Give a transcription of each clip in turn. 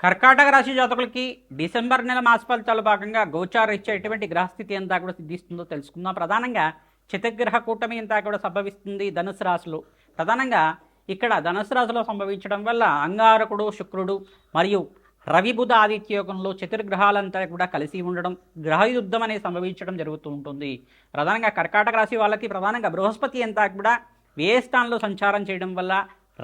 కర్కాటక రాశి జాతకులకి డిసెంబర్ నెల మాస ఫలితాల భాగంగా గోచారం ఇచ్చే ఎటువంటి గ్రహస్థితి ఎంత కూడా సిద్ధిస్తుందో తెలుసుకుందాం. ప్రధానంగా చతుర్గ్రహ కూటమి ఎంత కూడా సంభవిస్తుంది ధనుసు రాశిలో. ప్రధానంగా ఇక్కడ ధనుసు రాశిలో సంభవించడం వల్ల అంగారకుడు శుక్రుడు మరియు రవిబుధ ఆదిత్య యోగంలో చతుర్గ్రహాలంతా కూడా కలిసి ఉండడం గ్రహ యుద్ధం అనేది సంభవించడం జరుగుతూ ఉంటుంది. ప్రధానంగా కర్కాటక రాశి వాళ్ళకి ప్రధానంగా బృహస్పతి అంతా కూడా వ్యయస్థానంలో సంచారం చేయడం వల్ల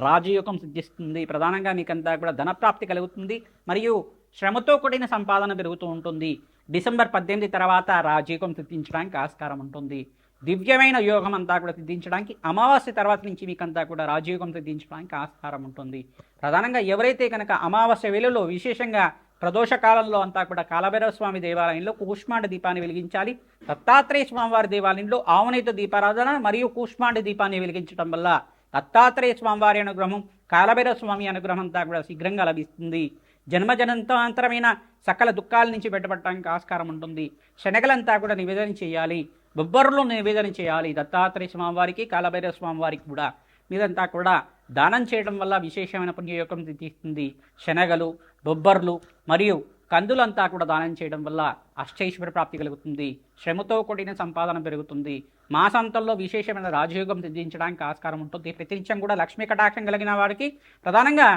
రాజయోగం సిద్ధిస్తుంది. ప్రధానంగా మీకంతా కూడా ధనప్రాప్తి కలుగుతుంది. మరియు శ్రమతో కూడిన సంపాదన పెరుగుతూ ఉంటుంది. డిసెంబర్ పద్దెనిమిది తర్వాత రాజయోగం సిద్ధించడానికి ఆస్కారం ఉంటుంది. దివ్యమైన యోగం అంతా కూడా సిద్ధించడానికి అమావాస్య తర్వాత నుంచి మీకంతా కూడా రాజయోగం సిద్ధించడానికి ఆస్కారం ఉంటుంది. ప్రధానంగా ఎవరైతే కనుక అమావాస్య వేళలో విశేషంగా ప్రదోష కాలంలో అంతా కూడా కాలభైరవ స్వామి దేవాలయంలో కూష్మాండ దీపాన్ని వెలిగించాలి. దత్తాత్రేయ స్వామివారి దేవాలయంలో ఆవునేత దీపారాధన మరియు కూష్మాండ దీపాన్ని వెలిగించడం వల్ల దత్తాత్రేయ స్వామివారి అనుగ్రహం కాలభైరవ స్వామి అనుగ్రహం అంతా కూడా శీఘ్రంగా లభిస్తుంది. జన్మజనంతాంతరమైన సకల దుఃఖాల నుంచి బయటపడటానికి ఆస్కారం ఉంటుంది. శనగలంతా కూడా నివేదన చేయాలి. బొబ్బర్లు నివేదన చేయాలి దత్తాత్రేయ స్వామివారికి కాలభైరవ స్వామివారికి కూడా. మీదంతా కూడా దానం చేయడం వల్ల విశేషమైన పుణ్యయోగం తీస్తుంది. శనగలు బొబ్బర్లు మరియు కందులంతా కూడా దానం చేయడం వల్ల అష్టైశ్వర ప్రాప్తి కలుగుతుంది. శ్రమతో కూడిన సంపాదన పెరుగుతుంది. మాసాంతంలో విశేషమైన రాజయోగం సిద్ధించడానికి ఆస్కారం ఉంటుంది. ప్రతినిత్యం కూడా లక్ష్మీ కటాక్షం కలిగిన వారికి ప్రధానంగా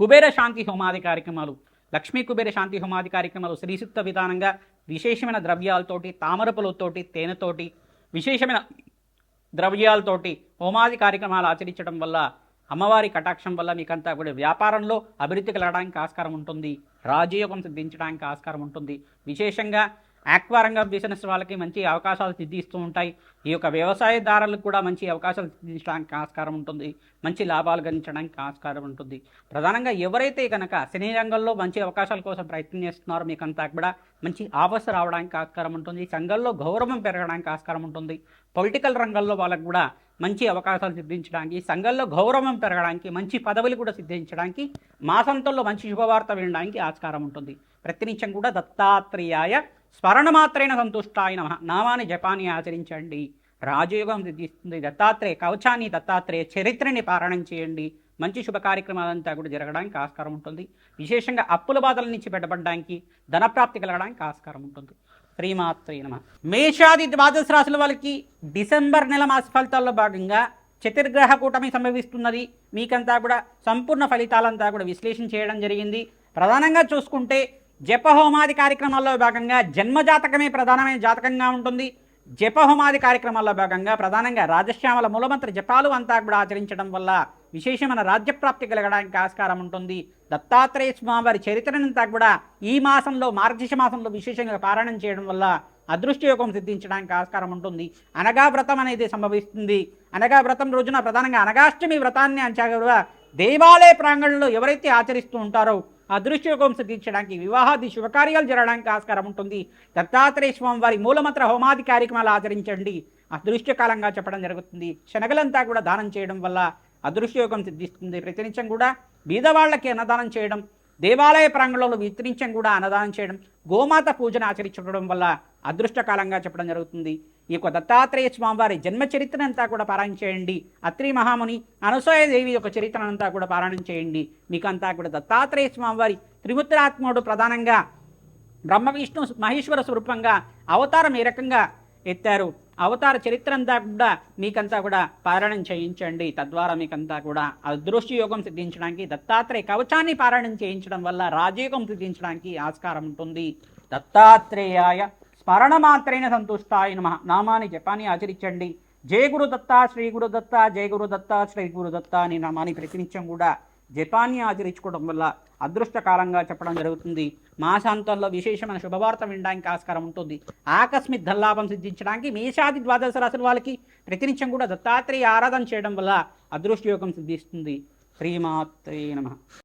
కుబేర శాంతి హోమాది కార్యక్రమాలు లక్ష్మీ కుబేర శాంతి హోమాది కార్యక్రమాలు శ్రీసూక్త విధానంగా విశేషమైన ద్రవ్యాలతోటి తామరపులతోటి తేనెతోటి విశేషమైన ద్రవ్యాలతోటి హోమాది కార్యక్రమాలు ఆచరించడం వల్ల అమ్మవారి కటాక్షం వల్ల మీకంతా కూడా వ్యాపారంలో అభివృద్ధి కలగడానికి ఆస్కారం ఉంటుంది. రాజయోగం సిద్ధించడానికి ఆస్కారం ఉంటుంది. విశేషంగా ఆక్వారంగ బిజినెస్ వాళ్ళకి మంచి అవకాశాలు సిద్ధిస్తూ ఉంటాయి. ఈ యొక్క వ్యవసాయదారులకు కూడా మంచి అవకాశాలు సిద్ధించడానికి ఆస్కారం ఉంటుంది. మంచి లాభాలు గణించడానికి ఆస్కారం ఉంటుంది. ప్రధానంగా ఎవరైతే కనుక సినీ రంగంలో మంచి అవకాశాల కోసం ప్రయత్నం చేస్తున్నారో మీకంతా కూడా మంచి ఆఫర్స్ రావడానికి ఆస్కారం ఉంటుంది. సంఘంలో గౌరవం పెరగడానికి ఆస్కారం ఉంటుంది. పొలిటికల్ రంగంలో వాళ్ళకు కూడా మంచి అవకాశాలు సిద్ధించడానికి సంఘంలో గౌరవం పెరగడానికి మంచి పదవులు కూడా సిద్ధించడానికి మాసంతంలో మంచి శుభవార్త వినడానికి ఆస్కారం ఉంటుంది. ప్రతినిత్యం కూడా దత్తాత్రేయాయ స్మరణమాత్రైన సంతుష్టాయ నమ. నామాన్ని జపాన్ని ఆచరించండి. రాజయోగం సిద్ధిస్తుంది. దత్తాత్రేయ కవచాన్ని దత్తాత్రేయ చరిత్రని పారాయణం చేయండి. మంచి శుభ కార్యక్రమాలంతా కూడా జరగడానికి ఆస్కారం ఉంటుంది. విశేషంగా అప్పుల బాధల నుంచి బయటపడడానికి ధనప్రాప్తి కలగడానికి ఆస్కారం ఉంటుంది. శ్రీమాత్రే నమ. మేషాది ద్వాదశ రాశుల వాళ్ళకి డిసెంబర్ నెల మాస ఫలితాల్లో భాగంగా చతుర్గ్రహ కూటమి సంభవిస్తున్నది. మీకంతా కూడా సంపూర్ణ ఫలితాలంతా కూడా విశ్లేషణ చేయడం జరిగింది. ప్రధానంగా చూసుకుంటే జపహోమాది కార్యక్రమాల్లో భాగంగా జన్మజాతకమే ప్రధానమైన జాతకంగా ఉంటుంది. జపహోమాది కార్యక్రమాల్లో భాగంగా ప్రధానంగా రాజశ్యామల మూలమంత్ర జపాలు అంతా కూడా ఆచరించడం వల్ల విశేషమైన రాజ్యప్రాప్తి కలగడానికి ఆస్కారం ఉంటుంది. దత్తాత్రేయ స్వామివారి చరిత్రనంతా కూడా ఈ మాసంలో మార్గశిష మాసంలో విశేషంగా పారాయణం చేయడం వల్ల అదృష్టయోగం సిద్ధించడానికి ఆస్కారం ఉంటుంది. అనగా వ్రతం అనేది సంభవిస్తుంది. అనగా వ్రతం రోజున ప్రధానంగా అనగాష్టమి వ్రతాన్ని అంచగా దేవాలయ ప్రాంగణంలో ఎవరైతే ఆచరిస్తూ ఉంటారో అదృష్టయోగం సిద్ధించడానికి వివాహాది శుభకార్యాలు జరగడానికి ఆస్కారం ఉంటుంది. దత్తాత్రేయ స్వామి వారి మూలమంత్ర హోమాది కార్యక్రమాలు ఆచరించండి. అదృష్టకాలంగా చెప్పడం జరుగుతుంది. శనగలంతా కూడా దానం చేయడం వల్ల అదృష్టయోగం సిద్ధిస్తుంది. ప్రతినిత్యం కూడా బీదవాళ్ళకి అన్నదానం చేయడం దేవాలయ ప్రాంగణంలో విత్రించం కూడా అన్నదానం చేయడం గోమాత పూజను ఆచరించడం వల్ల అదృష్టకాలంగా చెప్పడం జరుగుతుంది. ఈ యొక్క దత్తాత్రేయ స్వామివారి జన్మ చరిత్రనంతా కూడా పారాయణ చేయండి. అత్రి మహాముని అనసూయదేవి యొక్క చరిత్రనంతా కూడా పారాయణం చేయండి. మీకంతా కూడా దత్తాత్రేయ స్వామివారి త్రిముత్రాత్ముడు ప్రధానంగా బ్రహ్మ విష్ణు మహేశ్వర స్వరూపంగా అవతారం ఏ రకంగా ఎత్తారు? అవతార చరిత్ర అంతా కూడా మీకంతా కూడా పారాయణం చేయించండి. తద్వారా మీకంతా కూడా అదృష్టి యోగం సిద్ధించడానికి దత్తాత్రేయ కవచాన్ని పారాయణం చేయించడం వల్ల రాజయోగం సిద్ధించడానికి ఆస్కారం ఉంటుంది. దత్తాత్రేయాయ స్మరణ మాత్రైన సంతుష్టాయ నమ. నామాన్ని జపాన్ని ఆచరించండి. జయ గురు దత్త శ్రీ గురు దత్త జయ గురు దత్త శ్రీ గురు దత్త అని నామాన్ని ప్రతినిత్యం కూడా జపాన్ని ఆచరించుకోవడం వల్ల అదృష్టకాలంగా చెప్పడం జరుగుతుంది. మాసాంతంలో విశేషమైన శుభవార్త వినడానికి ఆస్కారం ఉంటుంది. ఆకస్మిక ధల్లాభం సిద్ధించడానికి మేషాది ద్వాదశ రాశుల వాళ్ళకి ప్రతినిత్యం కూడా దత్తాత్రేయ ఆరాధన చేయడం వల్ల అదృష్టయోగం సిద్ధిస్తుంది. శ్రీమాత్రే నమ.